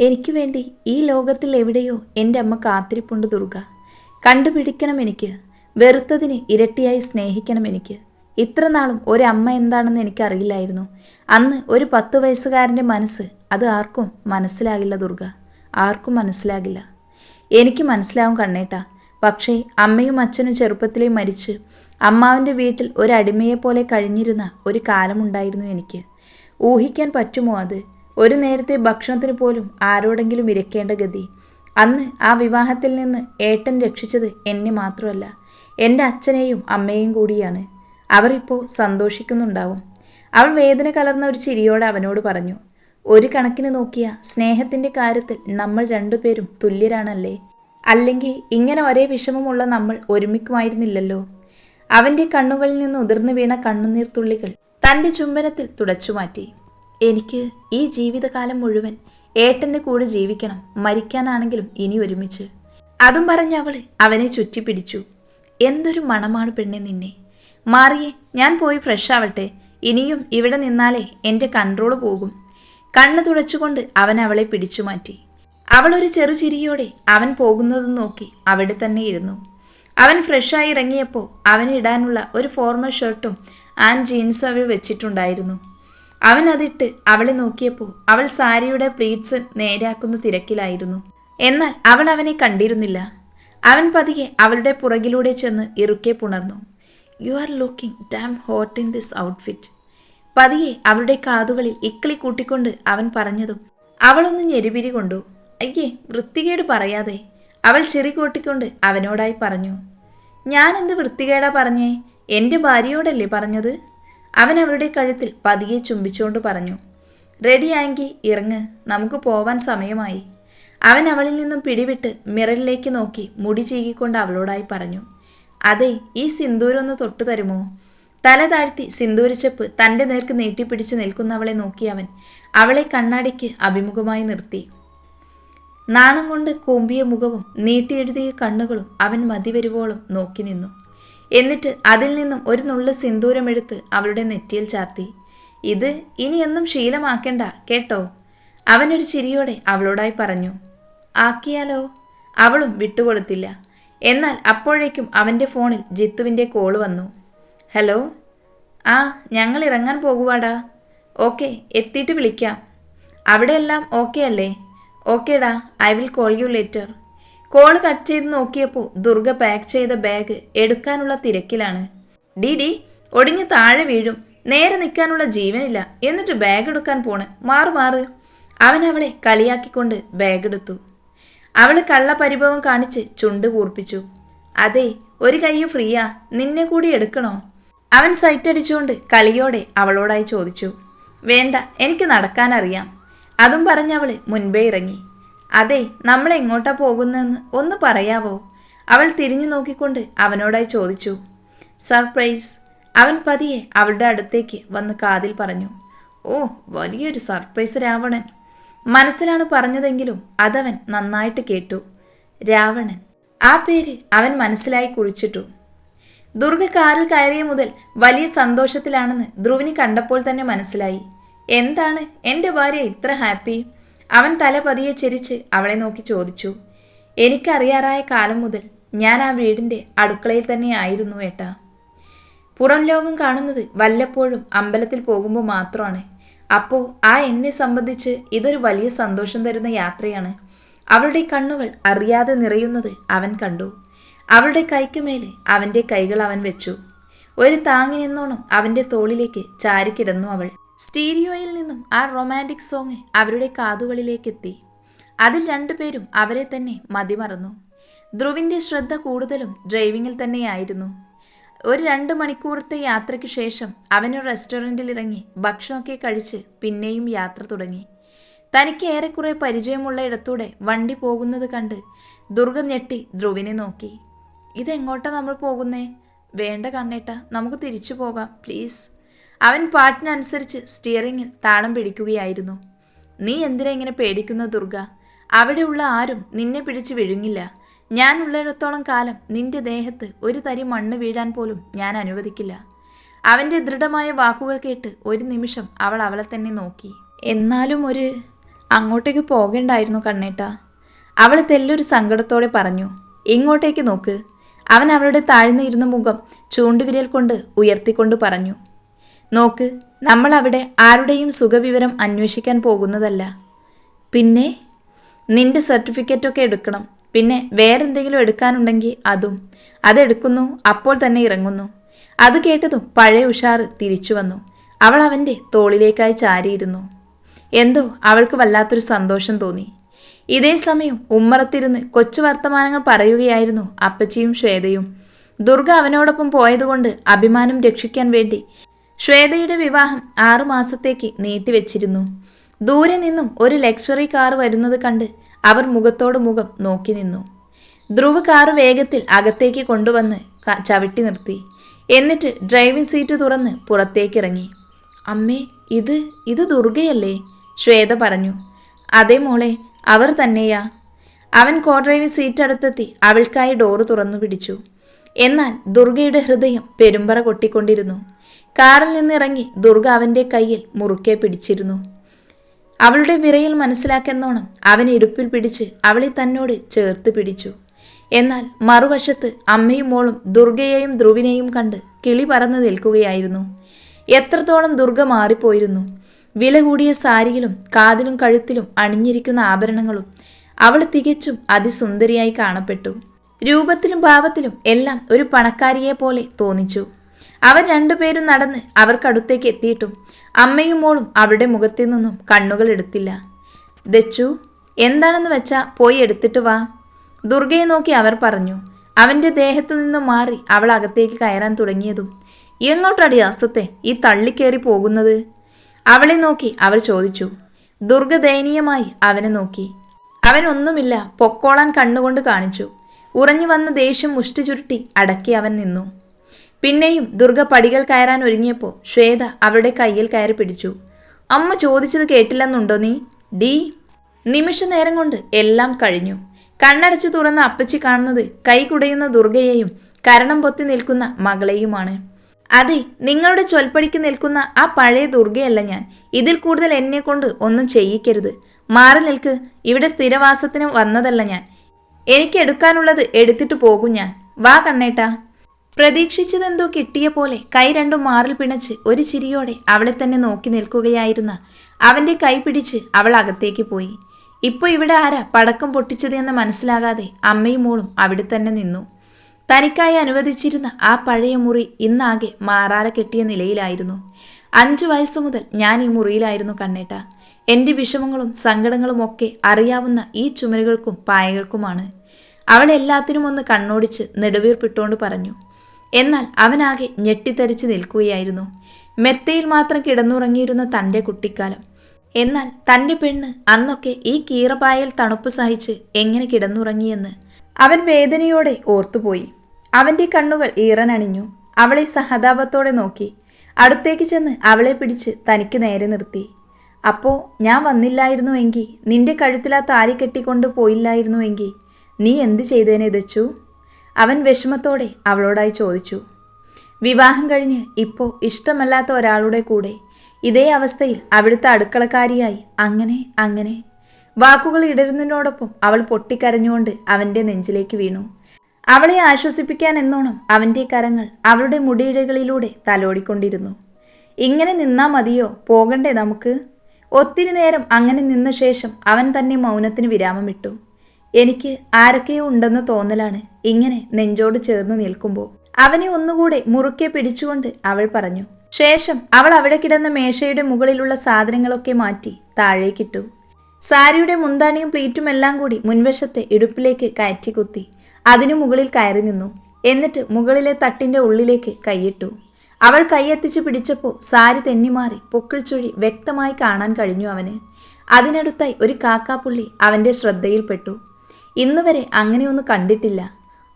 എനിക്ക് വേണ്ടി ഈ ലോകത്തിൽ എവിടെയോ എന്റെ അമ്മ കാത്തിരിപ്പുണ്ട് ദുർഗ. കണ്ടുപിടിക്കണം എനിക്ക്. വെറുത്തതിന് ഇരട്ടിയായി സ്നേഹിക്കണം എനിക്ക്. ഇത്ര നാളും ഒരമ്മ എന്താണെന്ന് എനിക്കറിയില്ലായിരുന്നു. അന്ന് ഒരു പത്ത് വയസ്സുകാരന്റെ മനസ്സ് അത് ആർക്കും മനസ്സിലാകില്ല ദുർഗ. ആർക്കും മനസ്സിലാകില്ല. എനിക്ക് മനസ്സിലാവും കണ്ണേട്ട. പക്ഷേ അമ്മയും അച്ഛനും ചെറുപ്പത്തിലേ മരിച്ച് അമ്മാവിന്റെ വീട്ടിൽ ഒരു ഒരടിമയെപ്പോലെ കഴിഞ്ഞിരുന്ന ഒരു കാലമുണ്ടായിരുന്നു എനിക്ക്. ഊഹിക്കാൻ പറ്റുമോ അത്? ഒരു നേരത്തെ ഭക്ഷണത്തിന് പോലും ആരോടെങ്കിലും ഇരക്കേണ്ട ഗതി. അന്ന് ആ വിവാഹത്തിൽ നിന്ന് ഏട്ടൻ രക്ഷിച്ചത് എന്നെ മാത്രമല്ല എന്റെ അച്ഛനെയും അമ്മയും കൂടിയാണ്. അവരിപ്പോൾ സന്തോഷിക്കുന്നുണ്ടാവും. അവൾ വേദന കലർന്ന ഒരു ചിരിയോടെ അവനോട് പറഞ്ഞു ഒരു കണക്കിന് നോക്കിയ സ്നേഹത്തിന്റെ കാര്യത്തിൽ നമ്മൾ രണ്ടുപേരും തുല്യരാണല്ലേ? അല്ലെങ്കിൽ ഇങ്ങനെ ഒരേ വിഷമമുള്ള നമ്മൾ ഒരുമിക്കുമായിരുന്നില്ലല്ലോ? അവന്റെ കണ്ണുകളിൽ നിന്ന് ഉതിർന്നു വീണ കണ്ണുനീർ തുള്ളികൾ തന്റെ ചുംബനത്തിൽ തുടച്ചുമാറ്റി എനിക്ക് ഈ ജീവിതകാലം മുഴുവൻ ഏട്ടന്റെ കൂടെ ജീവിക്കണം മരിക്കാനാണെങ്കിലും ഇനി ഒരുമിച്ച്. അതും പറഞ്ഞ് അവൾ അവനെ ചുറ്റിപ്പിടിച്ചു. എന്തൊരു മണമാണ് പെണ്ണെ നിന്നെ. മാറിയേ ഞാൻ പോയി ഫ്രഷ് ആവട്ടെ. ഇനിയും ഇവിടെ നിന്നാലേ എന്റെ കൺട്രോൾ പോകും. കണ്ണ് തുടച്ചുകൊണ്ട് അവൻ അവളെ പിടിച്ചു മാറ്റി. അവളൊരു ചെറുചിരിയോടെ അവൻ പോകുന്നത് നോക്കി അവിടെ തന്നെ ഇരുന്നു. അവൻ ഫ്രഷായി ഇറങ്ങിയപ്പോൾ അവനിടാനുള്ള ഒരു ഫോർമൽ ഷർട്ടും ആൻഡ് ജീൻസും അവൾ വെച്ചിട്ടുണ്ടായിരുന്നു. അവൻ അതിട്ട് അവളെ നോക്കിയപ്പോൾ അവൾ സാരിയുടെ പ്ലീറ്റ്സ് നേരാക്കുന്ന തിരക്കിലായിരുന്നു. എന്നാൽ അവൾ അവനെ കണ്ടിരുന്നില്ല. അവൻ പതിയെ അവളുടെ പുറകിലൂടെ ചെന്ന് ഇറുക്കെ പുണർന്നു. You are looking damn hot in this outfit പതിയെ അവളുടെ കാതുകളിൽ ഇക്കിളി കൂട്ടിക്കൊണ്ട് അവൻ പറഞ്ഞതും അവളൊന്ന് ഞെരുപിരി കൊണ്ടു. അയ്യേ വൃത്തികേട് പറയാതെ. അവൾ ചെറി കൂട്ടിക്കൊണ്ട് അവനോടായി പറഞ്ഞു. ഞാനെന്ത് വൃത്തികേടാ പറഞ്ഞേ? എന്റെ ഭാര്യയോടല്ലേ പറഞ്ഞത്? അവൻ അവളുടെ കഴുത്തിൽ പതിയെ ചുംബിച്ചുകൊണ്ട് പറഞ്ഞു റെഡിയായെങ്കിൽ ഇറങ്ങ് നമുക്ക് പോവാൻ സമയമായി. അവൻ അവളിൽ നിന്നും പിടിവിട്ട് മിററിലേക്ക് നോക്കി മുടി ചീകിക്കൊണ്ട് അവളോടായി പറഞ്ഞു അതെ ഈ സിന്ദൂരൊന്ന് തൊട്ടു തരുമോ? തല താഴ്ത്തി സിന്ദൂരിച്ചപ്പ് തന്റെ നേർക്ക് നീട്ടിപ്പിടിച്ച് നിൽക്കുന്നവളെ നോക്കി അവൻ അവളെ കണ്ണാടിക്ക് അഭിമുഖമായി നിർത്തി. നാണം കൊണ്ട് കൂമ്പിയ മുഖവും നീട്ടിയെഴുതിയ കണ്ണുകളും അവൻ മതിവരുവോളം നോക്കി നിന്നു. എന്നിട്ട് അതിൽ നിന്നും ഒരു നുള്ളു സിന്ദൂരമെടുത്ത് അവളുടെ നെറ്റിയിൽ ചാർത്തി. ഇത് എന്നും ശീലമാക്കണ്ട കേട്ടോ? അവനൊരു ചിരിയോടെ അവളോടായി പറഞ്ഞു. ആക്കിയാലോ? അവളും വിട്ടുകൊടുത്തില്ല. എന്നാൽ അപ്പോഴേക്കും അവന്റെ ഫോണിൽ ജിത്തുവിന്റെ കോൾ വന്നു. ഹലോ? ആ ഞങ്ങൾ ഇറങ്ങാൻ പോകുവാടാ. ഓക്കെ എത്തിയിട്ട് വിളിക്കാം. അവിടെയെല്ലാം ഓക്കെ അല്ലേ? ഓക്കേടാ I will call you later. Call cut ചെയ്ത് നോക്കിയപ്പോൾ ദുർഗ പാക്ക് ചെയ്ത ബാഗ് എടുക്കാനുള്ള തിരക്കിലാണ്. ഡി ഡി ഒടിഞ്ഞ് താഴെ വീഴും. നേരെ നിൽക്കാനുള്ള ജീവനില്ല. എന്നിട്ട് ബാഗ് എടുക്കാൻ പോണ്. മാറ് മാറ്. അവൻ അവളെ കളിയാക്കിക്കൊണ്ട് ബാഗ് എടുത്തു. അവൾ കള്ളപരിഭവം കാണിച്ച് ചുണ്ട് കൂർപ്പിച്ചു. അതെ ഒരു കൈയും ഫ്രീയാ. നിന്നെ കൂടി എടുക്കണോ? അവൻ സൈറ്റടിച്ചുകൊണ്ട് കളിയോടെ അവളോടായി ചോദിച്ചു. വേണ്ട എനിക്ക് നടക്കാനറിയാം. അതും പറഞ്ഞവൾ മുൻപേ ഇറങ്ങി. അതെ നമ്മൾ എങ്ങോട്ടാ പോകുന്നതെന്ന് ഒന്ന് പറയാവോ? അവൾ തിരിഞ്ഞു നോക്കിക്കൊണ്ട് അവനോടായി ചോദിച്ചു. സർപ്രൈസ്. അവൻ പതിയെ അവളുടെ അടുത്തേക്ക് വന്ന് കാതിൽ പറഞ്ഞു. ഓ വലിയൊരു സർപ്രൈസ് രാവണൻ. മനസ്സിലാണ് പറഞ്ഞതെങ്കിലും അതവൻ നന്നായിട്ട് കേട്ടു. രാവണൻ. ആ പേര് അവൻ മനസ്സിലായി കുറിച്ചിട്ടു. ദുർഗ കാറിൽ കയറിയ മുതൽ വലിയ സന്തോഷത്തിലാണെന്ന് ധ്രുവിന് കണ്ടപ്പോൾ തന്നെ മനസ്സിലായി. എന്താണ്? എന്റെ ഭാര്യ ഇത്ര ഹാപ്പി? അവൻ തല പതിയെ ചിരിച്ച് അവളെ നോക്കി ചോദിച്ചു എനിക്കറിയാറായ കാലം മുതൽ ഞാൻ ആ വീടിന്റെ അടുക്കളയിൽ തന്നെ ആയിരുന്നു ഏട്ടാ. പുറം ലോകം കാണുന്നത് വല്ലപ്പോഴും അമ്പലത്തിൽ പോകുമ്പോൾ മാത്രമാണ്. അപ്പോൾ ആ എന്നെ സംബന്ധിച്ച് ഇതൊരു വലിയ സന്തോഷം തരുന്ന യാത്രയാണ്. അവളുടെ കണ്ണുകൾ അറിയാതെ നിറയുന്നത് അവൻ കണ്ടു. അവളുടെ കൈക്ക് മേലെ അവന്റെ കൈകൾ അവൻ വെച്ചു. ഒരു താങ്ങി നിന്നോണം അവന്റെ തോളിലേക്ക് ചാരിക്കിടന്നു അവൾ. സ്റ്റീരിയോയിൽ നിന്നും ആ റൊമാന്റിക് സോങ് അവരുടെ കാതുകളിലേക്ക് എത്തി അതിൽ രണ്ടുപേരും അവരെ തന്നെ മതിമറന്നു. ധ്രുവിന്റെ ശ്രദ്ധ കൂടുതലും ഡ്രൈവിങ്ങിൽ തന്നെയായിരുന്നു. ഒരു രണ്ട് മണിക്കൂറത്തെ യാത്രയ്ക്ക് ശേഷം അവനൊരു റെസ്റ്റോറന്റിൽ ഇറങ്ങി ഭക്ഷണമൊക്കെ കഴിച്ച് പിന്നെയും യാത്ര തുടങ്ങി. തനിക്ക് ഏറെക്കുറെ പരിചയമുള്ള ഇടത്തൂടെ വണ്ടി പോകുന്നത് കണ്ട് ദുർഗ ഞെട്ടി ധ്രുവിനെ നോക്കി. ഇതെങ്ങോട്ടാ നമ്മൾ പോകുന്നേ? വേണ്ട കണ്ണേട്ട നമുക്ക് തിരിച്ചു പോകാം പ്ലീസ്. അവൻ പാട്ടിനനുസരിച്ച് സ്റ്റിയറിങ്ങിൽ താളം പിടിക്കുകയായിരുന്നു. നീ എന്തിനാ ഇങ്ങനെ പേടിക്കുന്ന ദുർഗ? അവിടെയുള്ള ആരും നിന്നെ പിടിച്ച് വിഴുങ്ങില്ല. ഞാൻ ഉള്ളിടത്തോളം കാലം നിന്റെ ദേഹത്ത് ഒരു തരി മണ്ണ് വീഴാൻ പോലും ഞാൻ അനുവദിക്കില്ല. അവന്റെ ദൃഢമായ വാക്കുകൾ കേട്ട് ഒരു നിമിഷം അവൾ അവളെ തന്നെ നോക്കി. എന്നാലും ഒരു അങ്ങോട്ടേക്ക് പോകേണ്ടായിരുന്നു കണ്ണേട്ട. അവൾ തെല്ലൊരു സങ്കടത്തോടെ പറഞ്ഞു. ഇങ്ങോട്ടേക്ക് നോക്ക്. അവൻ അവളുടെ താഴ്ന്ന ഇരുന്ന മുഖം ചൂണ്ടുവിരൽ കൊണ്ട് ഉയർത്തിക്കൊണ്ട് പറഞ്ഞു. നോക്ക് നമ്മൾ അവിടെ ആരുടെയും സുഖവിവരം അന്വേഷിക്കാൻ പോകുന്നതല്ല. പിന്നെ നിന്റെ സർട്ടിഫിക്കറ്റൊക്കെ എടുക്കണം. പിന്നെ വേറെന്തെങ്കിലും എടുക്കാനുണ്ടെങ്കിൽ അതും. അതെടുക്കുന്നു അപ്പോൾ തന്നെ ഇറങ്ങുന്നു. അത് കേട്ടതും പഴയ ഉഷാർ തിരിച്ചു വന്നു. അവൾ അവന്റെ തോളിലേക്കായി ചാരിയിരുന്നു. എന്തോ അവൾക്ക് വല്ലാത്തൊരു സന്തോഷം തോന്നി. ഇതേ സമയം ഉമ്മറത്തിരുന്ന് കൊച്ചു വർത്തമാനങ്ങൾ പറയുകയായിരുന്നു അപ്പച്ചിയും ശ്വേതയും. ദുർഗ അവനോടൊപ്പം പോയതുകൊണ്ട് അഭിമാനം രക്ഷിക്കാൻ വേണ്ടി ശ്വേതയുടെ വിവാഹം ആറുമാസത്തേക്ക് നീട്ടിവെച്ചിരുന്നു. ദൂരെ നിന്നും ഒരു ലക്ഷറി കാർ വരുന്നത് കണ്ട് അവർ മുഖത്തോട് മുഖം നോക്കി നിന്നു. ധ്രുവ് കാർ വേഗത്തിൽ അകത്തേക്ക് കൊണ്ടുവന്ന് ചവിട്ടി നിർത്തി. എന്നിട്ട് ഡ്രൈവിംഗ് സീറ്റ് തുറന്ന് പുറത്തേക്കിറങ്ങി. അമ്മേ ഇത് ഇത് ദുർഗയല്ലേ? ശ്വേത പറഞ്ഞു. അതേ മോളെ അവർ തന്നെയാ. അവൻ കോ ഡ്രൈവിംഗ് സീറ്റ് അടുത്തെത്തി അവൾക്കായി ഡോറ് തുറന്നു പിടിച്ചു. എന്നാൽ ദുർഗയുടെ ഹൃദയം പെരുമ്പറ കൊട്ടിക്കൊണ്ടിരുന്നു. കാറിൽ നിന്നിറങ്ങി ദുർഗ അവന്റെ കയ്യിൽ മുറുക്കെ പിടിച്ചിരുന്നു. അവളുടെ വിറയിൽ മനസ്സിലാക്കുന്നോണം അവൻ ഇടുപ്പിൽ പിടിച്ച് അവളെ തന്നോട് ചേർത്ത് പിടിച്ചു. എന്നാൽ മറുവശത്ത് അമ്മയും മോളും ദുർഗയെയും ധ്രുവിനെയും കണ്ട് കിളി പറന്ന് നിൽക്കുകയായിരുന്നു. എത്രത്തോളം ദുർഗ മാറിപ്പോയിരുന്നു. വില കൂടിയ സാരിയിലും കാതിലും കഴുത്തിലും അണിഞ്ഞിരിക്കുന്ന ആഭരണങ്ങളും അവൾ തികച്ചും അതിസുന്ദരിയായി കാണപ്പെട്ടു. രൂപത്തിലും ഭാവത്തിലും എല്ലാം ഒരു പണക്കാരിയെ പോലെ തോന്നിച്ചു. അവർ രണ്ടുപേരും നടന്ന് അവർക്കടുത്തേക്ക് എത്തിയിട്ടും അമ്മയും മോളും അവരുടെ മുഖത്തു നിന്നും കണ്ണുകൾ എടുത്തില്ല. ദച്ചു എന്താണെന്ന് വെച്ചാ പോയി എടുത്തിട്ട് വാ. ദുർഗയെ നോക്കി അവർ പറഞ്ഞു. അവന്റെ ദേഹത്തു നിന്നും മാറി അവൾ അകത്തേക്ക് കയറാൻ തുടങ്ങിയതും എങ്ങോട്ടടി അസത്തെ ഈ തള്ളിക്കേറി പോകുന്നത്? അവളെ നോക്കി അവർ ചോദിച്ചു. ദുർഗ ദയനീയമായി അവനെ നോക്കി. അവനൊന്നുമില്ല പൊക്കോളാൻ കണ്ണുകൊണ്ട് കാണിച്ചു. ഉറഞ്ഞു വന്ന ദേഷ്യം മുഷ്ടി ചുരുട്ടി അടക്കി അവൻ നിന്നു. പിന്നെയും ദുർഗ പടികൾ കയറാൻ ഒരുങ്ങിയപ്പോൾ ശ്വേത അവരുടെ കയ്യിൽ കയറി പിടിച്ചു. അമ്മ ചോദിച്ചത് കേട്ടില്ലെന്നുണ്ടോ നീ? ഡീ നിമിഷ നേരം കൊണ്ട് എല്ലാം കഴിഞ്ഞു. കണ്ണടച്ചു തുറന്ന അപ്പച്ചി കാണുന്നത് കൈ കുടയുന്ന ദുർഗയെയും കരണം പൊത്തി നിൽക്കുന്ന മകളെയുമാണ്. അതെ നിങ്ങളുടെ ചൊൽപ്പടിക്ക് നിൽക്കുന്ന ആ പഴയ ദുർഗയല്ല ഞാൻ. ഇതിൽ കൂടുതൽ എന്നെ കൊണ്ട് ഒന്നും ചെയ്യിക്കരുത്. മാറി നിൽക്ക്. ഇവിടെ സ്ഥിരവാസത്തിന് വന്നതല്ല ഞാൻ. എനിക്ക് എടുക്കാനുള്ളത് എടുത്തിട്ട് പോകും ഞാൻ. വാ കണ്ണേട്ടാ. പ്രതീക്ഷിച്ചതെന്തോ കിട്ടിയ പോലെ കൈ രണ്ടും മാറിൽ പിണച്ച് ഒരു ചിരിയോടെ അവളെ തന്നെ നോക്കി നിൽക്കുകയായിരുന്ന അവന്റെ കൈ പിടിച്ച് അവൾ അകത്തേക്ക് പോയി. ഇപ്പോൾ ഇവിടെ ആരാ പടക്കം പൊട്ടിച്ചത് എന്ന് മനസ്സിലാകാതെ അമ്മയും മോളും അവിടെ തന്നെ നിന്നു. തനിക്കായി അനുവദിച്ചിരുന്ന ആ പഴയ മുറി ഇന്നാകെ മാറാല കെട്ടിയ നിലയിലായിരുന്നു. അഞ്ചു വയസ്സു മുതൽ ഞാൻ ഈ മുറിയിലായിരുന്നു കണ്ണേട്ട. എന്റെ വിഷമങ്ങളും സങ്കടങ്ങളും ഒക്കെ അറിയാവുന്ന ഈ ചുമരുകൾക്കും പായകൾക്കുമാണ്. അവൾ എല്ലാത്തിനും ഒന്ന് കണ്ണോടിച്ച് നെടുവീർപ്പിട്ടുകൊണ്ട് പറഞ്ഞു. എന്നാൽ അവനാകെ ഞെട്ടിത്തരിച്ച് നിൽക്കുകയായിരുന്നു. മെത്തയിൽ മാത്രം കിടന്നുറങ്ങിയിരുന്ന തന്റെ കുട്ടിക്കാലം. എന്നാൽ തന്റെ പെണ്ണ് അന്നൊക്കെ ഈ കീറപായൽ തണുപ്പ് സഹിച്ച് എങ്ങനെ കിടന്നുറങ്ങിയെന്ന് അവൻ വേദനയോടെ ഓർത്തുപോയി. അവന്റെ കണ്ണുകൾ ഈറനണിഞ്ഞു. അവളെ സഹതാപത്തോടെ നോക്കി. അടുത്തേക്ക് ചെന്ന് അവളെ പിടിച്ച് തനിക്ക് നേരെ നിർത്തി. അപ്പോ ഞാൻ വന്നില്ലായിരുന്നുവെങ്കിൽ നിന്റെ കഴുത്തിലാ താലി കെട്ടിക്കൊണ്ട് പോയില്ലായിരുന്നുവെങ്കിൽ നീ എന്ത് ചെയ്തേനെ ദച്ചു? അവൻ വിഷമത്തോടെ അവളോടായി ചോദിച്ചു വിവാഹം കഴിഞ്ഞ് ഇപ്പോൾ ഇഷ്ടമല്ലാത്ത ഒരാളുടെ കൂടെ ഇതേ അവസ്ഥയിൽ അവിടുത്തെ അടുക്കളക്കാരിയായി അങ്ങനെ അങ്ങനെ. വാക്കുകൾ ഇടരുന്നതിനോടൊപ്പം അവൾ പൊട്ടിക്കരഞ്ഞുകൊണ്ട് അവന്റെ നെഞ്ചിലേക്ക് വീണു. അവളെ ആശ്വസിപ്പിക്കാൻ എന്നോണം അവന്റെ കരങ്ങൾ അവളുടെ മുടിയിഴകളിലൂടെ തലോടിക്കൊണ്ടിരുന്നു. ഇങ്ങനെ നിന്നാ മതിയോ? പോകണ്ടേ നമുക്ക്? ഒത്തിരി നേരം അങ്ങനെ നിന്ന ശേഷം അവൻ തന്നെ മൗനത്തിന് വിരാമമിട്ടു. എനിക്ക് ആരൊക്കെയോ ഉണ്ടെന്ന തോന്നലാണ് ഇങ്ങനെ നെഞ്ചോട് ചേർന്ന് നിൽക്കുമ്പോൾ അവനെ ഒന്നുകൂടെ മുറുക്കെ പിടിച്ചുകൊണ്ട് അവൾ പറഞ്ഞു ശേഷം അവൾ അവിടെ കിടന്ന മേശയുടെ മുകളിലുള്ള സാധനങ്ങളൊക്കെ മാറ്റി താഴേക്കിട്ടു. സാരിയുടെ മുന്താണിയും പ്ലീറ്റും എല്ലാം കൂടി മുൻവശത്തെ ഇടുപ്പിലേക്ക് കയറ്റി കുത്തി അതിനു മുകളിൽ കയറി നിന്നു. എന്നിട്ട് മുകളിലെ തട്ടിന്റെ ഉള്ളിലേക്ക് കൈയിട്ടു. അവൾ കൈയെത്തിച്ച് പിടിച്ചപ്പോൾ സാരി തെന്നിമാറി പൊക്കിൾ ചുഴി വ്യക്തമായി കാണാൻ കഴിഞ്ഞു അവന്. അതിനടുത്തായി ഒരു കാക്കാപ്പുള്ളി അവന്റെ ശ്രദ്ധയിൽപ്പെട്ടു. ഇന്ന് വരെ അങ്ങനെയൊന്നും കണ്ടിട്ടില്ല.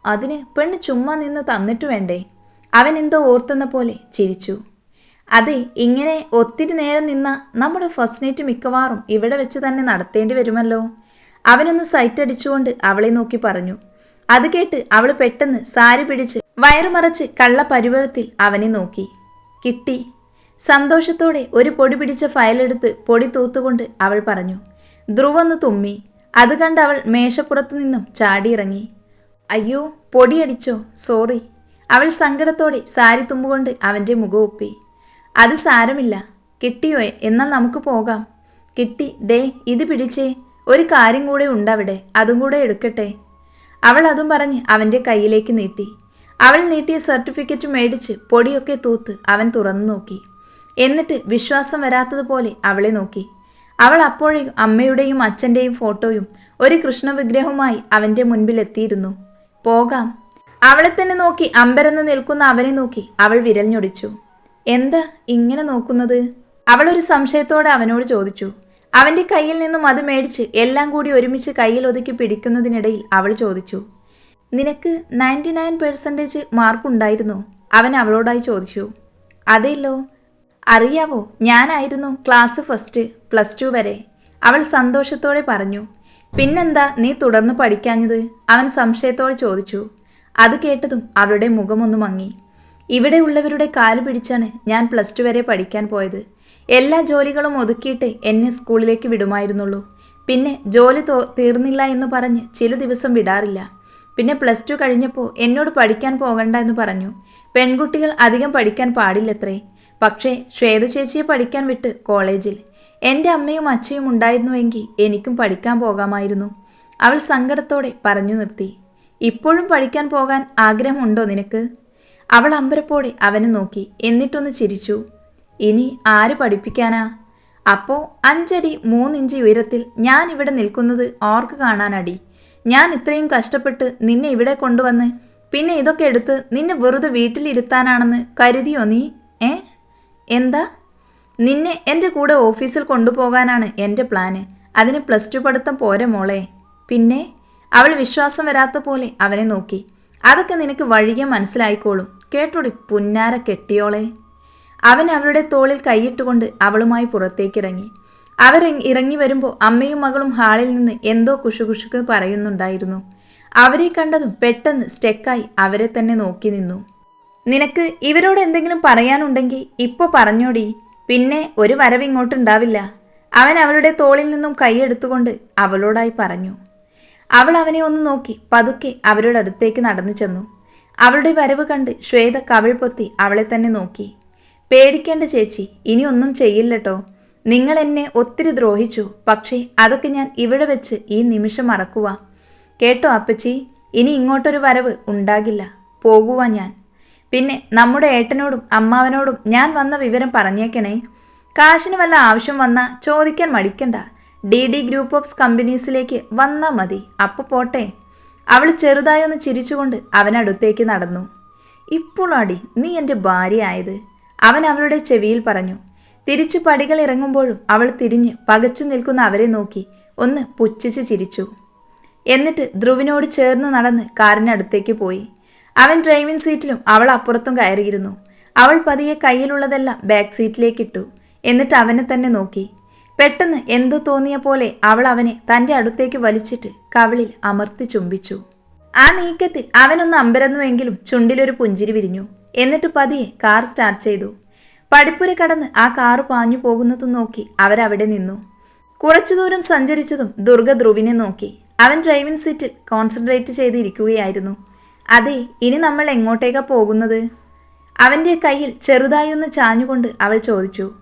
അതിന് പെണ്ണ് ചുമ്മാ നിന്ന് തന്നിട്ട് വേണ്ടേ? അവൻ എന്തോ ഓർത്തെന്ന പോലെ ചിരിച്ചു. അതെ ഇങ്ങനെ ഒത്തിരി നേരം നിന്ന നമ്മുടെ ഫസ്റ്റ് നൈറ്റ് മിക്കവാറും ഇവിടെ വെച്ച് തന്നെ നടത്തേണ്ടി വരുമല്ലോ. അവനൊന്ന് സൈറ്റ് അടിച്ചുകൊണ്ട് അവളെ നോക്കി പറഞ്ഞു. അത് കേട്ട് അവൾ പെട്ടെന്ന് സാരി പിടിച്ച് വയറുമറച്ച് കള്ള പരിഭവത്തിൽ അവനെ നോക്കി. കിട്ടി. സന്തോഷത്തോടെ ഒരു പൊടി പിടിച്ച ഫയലെടുത്ത് പൊടി തൂത്തുകൊണ്ട് അവൾ പറഞ്ഞു. ധ്രുവൊന്ന് തുമ്മി. അത് കണ്ട് അവൾ മേശപ്പുറത്തു നിന്നും ചാടിയിറങ്ങി. അയ്യോ പൊടിയടിച്ചോ സോറി. അവൾ സങ്കടത്തോടെ സാരി തുമ്പുകൊണ്ട് അവന്റെ മുഖം അത് സാരമില്ല. കിട്ടിയോ? എന്നാൽ നമുക്ക് പോകാം. കിട്ടി. ദേ ഇത് പിടിച്ചേ. ഒരു കാര്യം കൂടെ ഉണ്ടവിടെ. അതും കൂടെ എടുക്കട്ടെ. അവൾ അതും പറഞ്ഞ് അവന്റെ കയ്യിലേക്ക് നീട്ടി. അവൾ നീട്ടിയ സർട്ടിഫിക്കറ്റ് മേടിച്ച് പൊടിയൊക്കെ തൂത്ത് അവൻ തുറന്നു നോക്കി. എന്നിട്ട് വിശ്വാസം വരാത്തതുപോലെ അവളെ നോക്കി. അവൾ അപ്പോഴേ അമ്മയുടെയും അച്ഛന്റെയും ഫോട്ടോയും ഒരു കൃഷ്ണവിഗ്രഹവുമായി അവന്റെ മുൻപിലെത്തിയിരുന്നു. പോകാം. അവളെ തന്നെ നോക്കി അമ്പരന്ന് നിൽക്കുന്ന അവനെ നോക്കി അവൾ വിരൽ ഞൊടിച്ചു എന്താ ഇങ്ങനെ നോക്കുന്നത്? അവൾ ഒരു സംശയത്തോടെ അവനോട് ചോദിച്ചു. അവന്റെ കയ്യിൽ നിന്നും അത് മേടിച്ച് എല്ലാം കൂടി ഒരുമിച്ച് കയ്യിൽ ഒതുക്കി പിടിക്കുന്നതിനിടയിൽ അവൾ ചോദിച്ചു. നിനക്ക് നയന്റി നയൻ പെർസെന്റേജ് മാർക്കുണ്ടായിരുന്നു? അവൻ അവളോടായി ചോദിച്ചു. അതെല്ലോ. അറിയാവോ ഞാനായിരുന്നു ക്ലാസ് ഫസ്റ്റ് പ്ലസ് ടു വരെ. അവൾ സന്തോഷത്തോടെ പറഞ്ഞു പിന്നെന്താ നീ തുടർന്ന് പഠിക്കാഞ്ഞത്? അവൻ സംശയത്തോടെ ചോദിച്ചു. അത് കേട്ടതും അവളുടെ മുഖമൊന്നു മങ്ങി. ഇവിടെ ഉള്ളവരുടെ കാൽ പിടിച്ചാണ് ഞാൻ പ്ലസ് ടു വരെ പഠിക്കാൻ പോയത്. എല്ലാ ജോലികളും ഒതുക്കിയിട്ട് എന്നെ സ്കൂളിലേക്ക് വിടുമായിരുന്നുള്ളൂ. പിന്നെ ജോലി തീർന്നില്ല എന്ന് പറഞ്ഞ് ചില ദിവസം വിടാറില്ല. പിന്നെ പ്ലസ് ടു കഴിഞ്ഞപ്പോൾ എന്നോട് പഠിക്കാൻ പോകണ്ട എന്ന് പറഞ്ഞു. പെൺകുട്ടികൾ അധികം പഠിക്കാൻ പാടില്ലത്രേ. പക്ഷേ ശ്വേത ചേച്ചിയെ പഠിക്കാൻ വിട്ട് കോളേജിൽ. എന്റെ അമ്മയും അച്ഛയും ഉണ്ടായിരുന്നുവെങ്കിൽ എനിക്കും പഠിക്കാൻ പോകാമായിരുന്നു. അവൾ സങ്കടത്തോടെ പറഞ്ഞു നിർത്തി. ഇപ്പോഴും പഠിക്കാൻ പോകാൻ ആഗ്രഹമുണ്ടോ നിനക്ക്? അവൾ അമ്പരപ്പോടെ അവനെ നോക്കി. എന്നിട്ടൊന്ന് ചിരിച്ചു. ഇനി ആര് പഠിപ്പിക്കാനാ? അപ്പോ അഞ്ചടി മൂന്നിഞ്ച് ഉയരത്തിൽ ഞാൻ ഇവിടെ നിൽക്കുന്നത് ഓർക്ക് കാണാനടി? ഞാൻ ഇത്രയും കഷ്ടപ്പെട്ട് നിന്നെ ഇവിടെ കൊണ്ടുവന്ന് പിന്നെ ഇതൊക്കെ എടുത്ത് നിന്നെ വെറുതെ വീട്ടിലിരുത്താനാണെന്ന് കരുതിയോ നീ? എന്താ? നിന്നെ എന്റെ കൂടെ ഓഫീസിൽ കൊണ്ടുപോകാനാണ് എന്റെ പ്ലാന്. അതിന് പ്ലസ് ടു പഠിത്തം പോരെ മോളെ. പിന്നെ? അവൾ വിശ്വാസം വരാത്ത പോലെ അവനെ നോക്കി. അതൊക്കെ നിനക്ക് വഴിയെ മനസ്സിലായിക്കോളും. കേട്ടോടി പുന്നാര കെട്ടിയോളെ. അവൻ അവളുടെ തോളിൽ കൈയിട്ടുകൊണ്ട് അവളുമായി പുറത്തേക്കിറങ്ങി. അവർ ഇറങ്ങി വരുമ്പോൾ അമ്മയും മകളും ഹാളിൽ നിന്ന് എന്തോ കുഷുകുഷുക്ക് പറയുന്നുണ്ടായിരുന്നു. അവരെ കണ്ടതും പെട്ടെന്ന് സ്റ്റെക്കായി അവരെ തന്നെ നോക്കി നിന്നു. നിനക്ക് ഇവരോട് എന്തെങ്കിലും പറയാനുണ്ടെങ്കിൽ ഇപ്പൊ പറഞ്ഞോടി. പിന്നെ ഒരു വരവിങ്ങോട്ടുണ്ടാവില്ല അവൻ അവളുടെ തോളിൽ നിന്നും കൈയെടുത്തുകൊണ്ട് അവളോടായി പറഞ്ഞു. അവൾ അവനെ ഒന്ന് നോക്കി പതുക്കെ അവരുടെ അടുത്തേക്ക് നടന്നു ചെന്നു. അവളുടെ വരവ് കണ്ട് ശ്വേത കവിൾ പൊത്തി അവളെ തന്നെ നോക്കി. പേടിക്കേണ്ട ചേച്ചി ഇനി ഒന്നും ചെയ്യില്ലട്ടോ. നിങ്ങൾ എന്നെ ഒത്തിരി ദ്രോഹിച്ചു. പക്ഷേ അതൊക്കെ ഞാൻ ഇവിടെ വെച്ച് ഈ നിമിഷം മറക്കുക കേട്ടോ അപ്പച്ചി ഇനി ഇങ്ങോട്ടൊരു വരവ് ഉണ്ടാകില്ല. പോകുവാ ഞാൻ. പിന്നെ നമ്മുടെ ഏട്ടനോടും അമ്മാവനോടും ഞാൻ വന്ന വിവരം പറഞ്ഞേക്കണേ. കാശിന് വല്ല ആവശ്യം വന്നാൽ ചോദിക്കാൻ മടിക്കണ്ട. ഡി ഡി ഗ്രൂപ്പ് ഓഫ് കമ്പനീസിലേക്ക് വന്നാൽ മതി. അപ്പോൾ പോട്ടെ. അവൾ ചെറുതായി ഒന്ന് ചിരിച്ചുകൊണ്ട് അവനടുത്തേക്ക് നടന്നു. ഇപ്പോളാടി നീ എന്റെ ഭാര്യയായത്? അവൻ അവളുടെ ചെവിയിൽ പറഞ്ഞു. തിരിച്ച് പടികൾ ഇറങ്ങുമ്പോഴും അവൾ തിരിഞ്ഞ് പകച്ചു നിൽക്കുന്ന അവരെ നോക്കി ഒന്ന് പുച്ഛിച്ച് ചിരിച്ചു. എന്നിട്ട് ധ്രുവിനോട് ചേർന്ന് നടന്ന് കാറിനടുത്തേക്ക് പോയി. അവൻ ഡ്രൈവിംഗ് സീറ്റിലും അവൾ അപ്പുറത്തും കയറിയിരുന്നു. അവൾ പതിയെ കയ്യിലുള്ളതെല്ലാം ബാക്ക് സീറ്റിലേക്കിട്ടു. എന്നിട്ട് അവനെ തന്നെ നോക്കി. പെട്ടെന്ന് എന്തു തോന്നിയ പോലെ അവൾ അവനെ തന്റെ അടുത്തേക്ക് വലിച്ചിട്ട് കവിളിൽ അമർത്തി ചുംബിച്ചു. ആ നീക്കത്തിൽ അവനൊന്ന് അമ്പരന്നുവെങ്കിലും ചുണ്ടിലൊരു പുഞ്ചിരി വിരിഞ്ഞു. എന്നിട്ട് പതിയെ കാർ സ്റ്റാർട്ട് ചെയ്തു. പടിപ്പുര കടന്ന് ആ കാറ് പാഞ്ഞു പോകുന്നതും നോക്കി അവരവിടെ നിന്നു. കുറച്ചു ദൂരം സഞ്ചരിച്ചതും ദുർഗ ധ്രുവിനെ നോക്കി. അവൻ ഡ്രൈവിംഗ് സീറ്റിൽ കോൺസെൻട്രേറ്റ് ചെയ്തിരിക്കുകയായിരുന്നു. അതെ ഇനി നമ്മൾ എങ്ങോട്ടേക്കാ പോകുന്നത്? അവന്റെ കയ്യിൽ ചെറുതായി ഒന്ന് ചാഞ്ഞുകൊണ്ട് അവൾ ചോദിച്ചു.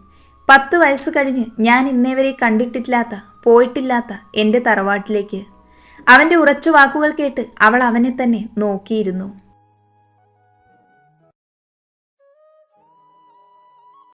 പത്ത് വയസ്സ് കഴിഞ്ഞ് ഞാൻ ഇന്നേവരെ കണ്ടിട്ടില്ലാത്ത പോയിട്ടില്ലാത്ത എന്റെ തറവാട്ടിലേക്ക്. അവന്റെ ഉറച്ചു വാക്കുകൾ കേട്ട് അവൾ അവനെ തന്നെ നോക്കിയിരുന്നു.